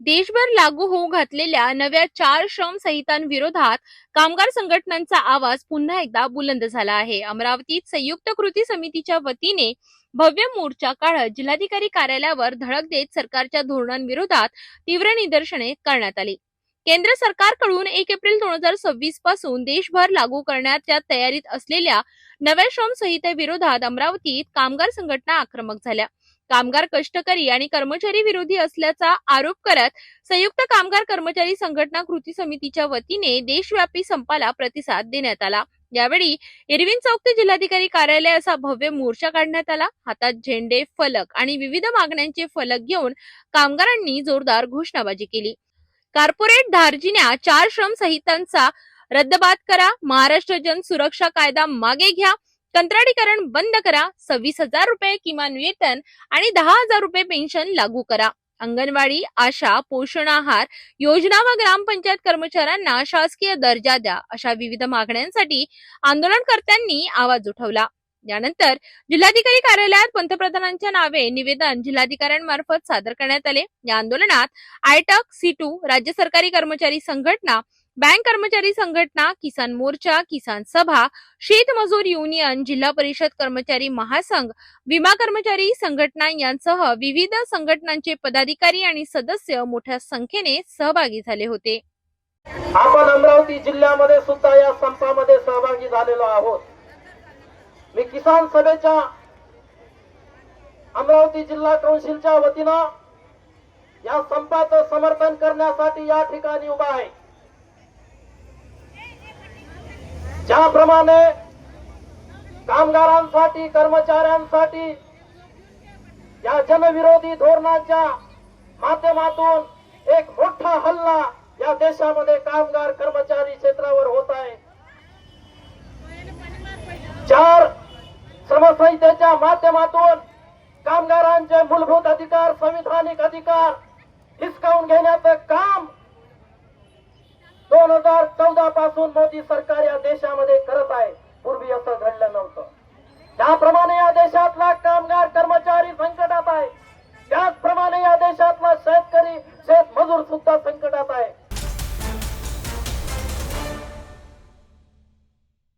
देशभर लागू होऊ घातलेल्या नव्या चार श्रम संहितांविरोधात कामगार संघटनांचा आवाज पुन्हा एकदा बुलंद झाला आहे. अमरावतीत संयुक्त कृती समितीच्या वतीने भव्य मोर्चा काढत जिल्हाधिकारी कार्यालयावर धडक देत सरकारच्या धोरणांविरोधात तीव्र निदर्शने करण्यात आली. केंद्र सरकारकडून एक एप्रिल दोन हजार सव्वीसपासून देशभर लागू करण्याच्या तयारीत असलेल्या नव्या श्रम संहितेविरोधात अमरावतीत कामगार संघटना आक्रमक झाल्या. कामगार कष्टकरी आणि कर्मचारी विरोधी असल्याचा आरोप करत संयुक्त कामगार कर्मचारी संघटना कृती समितीच्या वतीने देशव्यापी संपाला प्रतिसाद देण्यात आला. यावेळी एरविन चौक ते जिल्हाधिकारी कार्यालय असा भव्य मोर्चा काढण्यात आला. हातात झेंडे फलक आणि विविध मागण्यांचे फलक घेऊन कामगारांनी जोरदार घोषणाबाजी केली. कॉर्पोरेट धार्जिन्या चार श्रम संहितांचा रद्दबाद करा. महाराष्ट्र जन सुरक्षा कायदा मागे घ्या. कंत्राटीकरण बंद करा सव्वीस हजार रुपये किमान वेतन आणि दहा हजार रुपये पेन्शन लागू करा. अंगणवाडी आशा पोषण आहार योजना व ग्रामपंचायत कर्मचाऱ्यांना शासकीय दर्जा द्या अशा विविध मागण्यांसाठी आंदोलनकर्त्यांनी आवाज उठवला. यानंतर जिल्हाधिकारी कार्यालयात पंतप्रधानांच्या नावे निवेदन जिल्हाधिकाऱ्यांमार्फत सादर करण्यात आले. या आंदोलनात आयटक सीटू राज्य सरकारी कर्मचारी संघटना बँक कर्मचारी संघटना किसान मोर्चा किसान सभा शेतमजूर युनियन जिल्हा परिषद कर्मचारी महासंघ विमा कर्मचारी संघटना यांसह विविध संघटनांचे पदाधिकारी आणि सदस्य मोठ्या संख्येने सहभागी झाले होते. आपण अमरावती जिल्ह्यामध्ये सुद्धा या संपामध्ये सहभागी झालेलो आहोत. मी किसान सभेच्या अमरावती जिल्हा कौन्सिलच्या वतीनं या संपाचं समर्थन करण्यासाठी या ठिकाणी उभा आहे. ज्याप्रमाणे कामगारांसाठी कर्मचाऱ्यांसाठी या जनविरोधी धोरणाच्या माध्यमातून एक मोठा हल्ला या देशामध्ये कामगार कर्मचारी क्षेत्रावर होत आहे. चार श्रमसंहितेच्या माध्यमातून कामगारांचे मूलभूत अधिकार संविधानिक अधिकार हिसकावून घेण्याचं काम दोन हजार चौदा पासून मोदी सरकार या देशामध्ये करत आहे. पूर्वी असं घडलं नव्हतं. त्याप्रमाणे